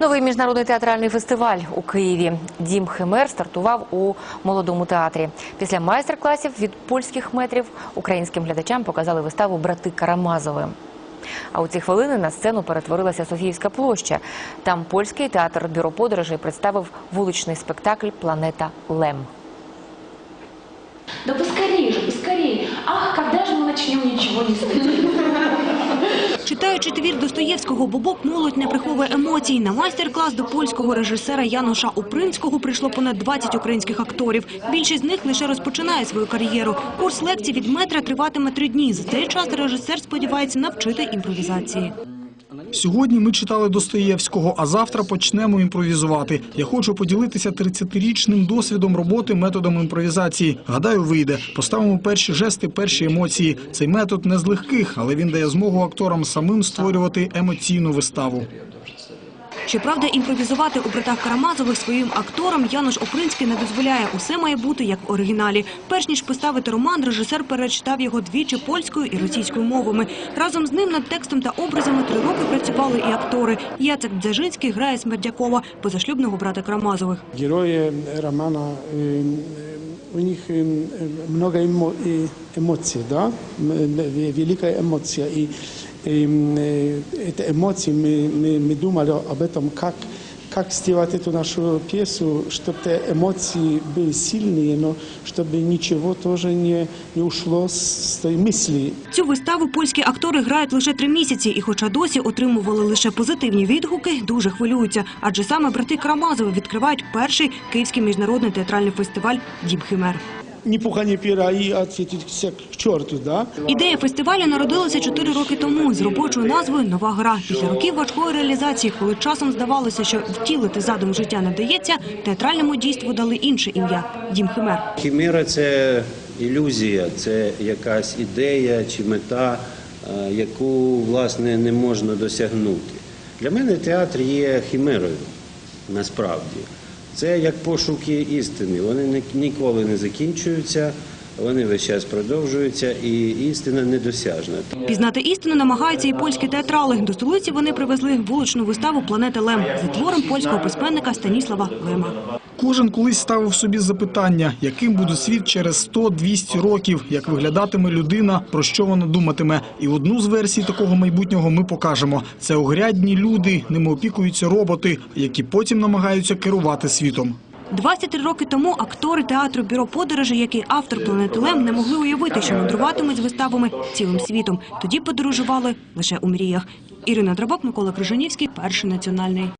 Новий міжнародний театральний фестиваль у Києві. Дім Химер стартував у молодому театрі. Після майстер-класів від польських метрів українським глядачам показали виставу Брати Карамазови. А у ці хвилини на сцену перетворилася Софіївська площа. Там польський театр бюро подорожей представив вуличний спектакль Планета Лем. Да поскорее же, поскорее. Ах, когда же мы начнем ничего не стыдно? Читаючи твір Достоєвського, Бобок молодь не приховує емоцій. На майстер-клас до польського режисера Януша Упринського прийшло понад 20 українських акторів. Більшість з них лише розпочинає свою кар'єру. Курс лекцій від метра триватиме три дні. За цей час режисер сподівається навчити імпровізації. Сьогодні ми читали Достоєвського, а завтра почнемо імпровізувати. Я хочу поділитися 30-річним досвідом роботи методом імпровізації. Гадаю, вийде. Поставимо перші жести, перші емоції. Цей метод не з легких, але він дає змогу акторам самим створювати емоційну виставу. Щоправда, імпровізувати у братах Карамазових своїм акторам Януш Опринський не дозволяє. Усе має бути як в оригіналі. Перш ніж поставити роман, режисер перечитав його двічі польською і російською мовами. Разом з ним над текстом та образами три роки працювали і актори. Яцек Дзержинський грає Смердякова, позашлюбного брата Карамазових. Герои романа, э, у них э, много эмо- э, эмоций, да, М, э, великая эмоция. И э, эти эмоции, мы, мы, мы думали об этом, как, как сделать эту нашу пьесу, чтобы те эмоции были сильные, но чтобы ничего тоже не, не ушло с той мысли. Цю виставу польські актори грають лише три місяці, і хоча досі отримували лише позитивні відгуки, дуже хвилюються. Адже саме брати Карамазови відкривають перший київський міжнародний театральний фестиваль «Дім Химер». Ни пера и ответить к черту, да? Ідея фестивалю народилася чотири роки тому з робочою назвою «Нова гра». Після років важкої реалізації, коли часом здавалося, що втілити задум життя не дається, театральному дійству дали інше ім'я – «Дім Химер». Хімера це ілюзія, це якась ідея чи мета, е, яку власне не можна досягнути. Для мене театр є хімерою насправді. Це як пошуки істини. Вони ні- ніколи не закінчуються, вони весь час продовжуються, і істина недосяжна. Пізнати істину намагаються і польські театрали. До столиці вони привезли вуличну виставу «Планета Лем» за твором польського письменника Станіслава Лема. Кожен колись ставив собі запитання, яким буде світ через 100-200 років, як виглядатиме людина, про що вона думатиме. І одну з версій такого майбутнього ми покажемо. Це огрядні люди, ними опікуються роботи, які потім намагаються керувати світом. 23 роки тому актори театру «Бюро подорожей», як і автор «Планети Лем», не могли уявити, що мандруватимуть з виставами цілим світом. Тоді подорожували лише у мріях. Ірина Драбок, Микола Крижанівський, Перший національний.